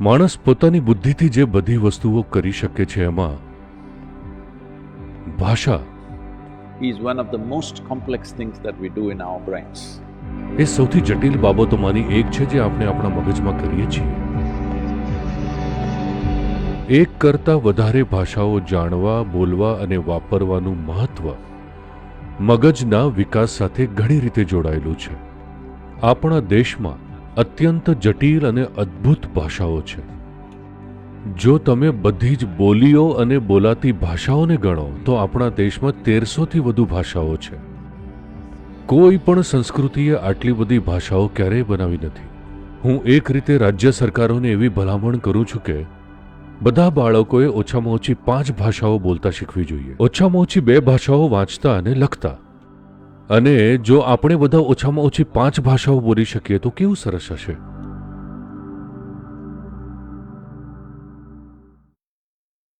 માણસ પોતાની બુદ્ધિથી જે બધી વસ્તુઓ કરી શકે છે એમાં ભાષા is one of the most complex things that we do in our brains. એ સૌથી જટિલ બાબતોમાંની એક છે જે આપણે આપણા મગજમાં કરીએ છીએ એક કરતાં વધારે ભાષાઓ જાણવા બોલવા અને વાપરવાનું મહત્વ મગજના વિકાસ સાથે ઘણી રીતે જોડાયેલું છે આપણા દેશમાં અત્યંત જટિલ અને અદ્ભુત ભાષાઓ છે. જો તમે બધી જ બોલીઓ અને બોલાતી ભાષાઓને ગણો, તો આપણા દેશમાં તેરસોથી વધુ ભાષાઓ છે. કોઈ પણ સંસ્કૃતિએ આટલી બધી ભાષાઓ ક્યારેય બનાવી નથી. હું એક રીતે રાજ્ય સરકારોને એવી ભલામણ કરું છું કે, બધા બાળકોએ ઓછામાં ઓછી પાંચ ભાષાઓ બોલતા શીખવી જોઈએ. ઓછામાં ઓછી બે ભાષાઓ વાંચતા અને લખતા. અને જો આપણે બધા ઓછામાં ઓછી પાંચ ભાષાઓ બોલી શકીએ તો કેવું સરસ હશે?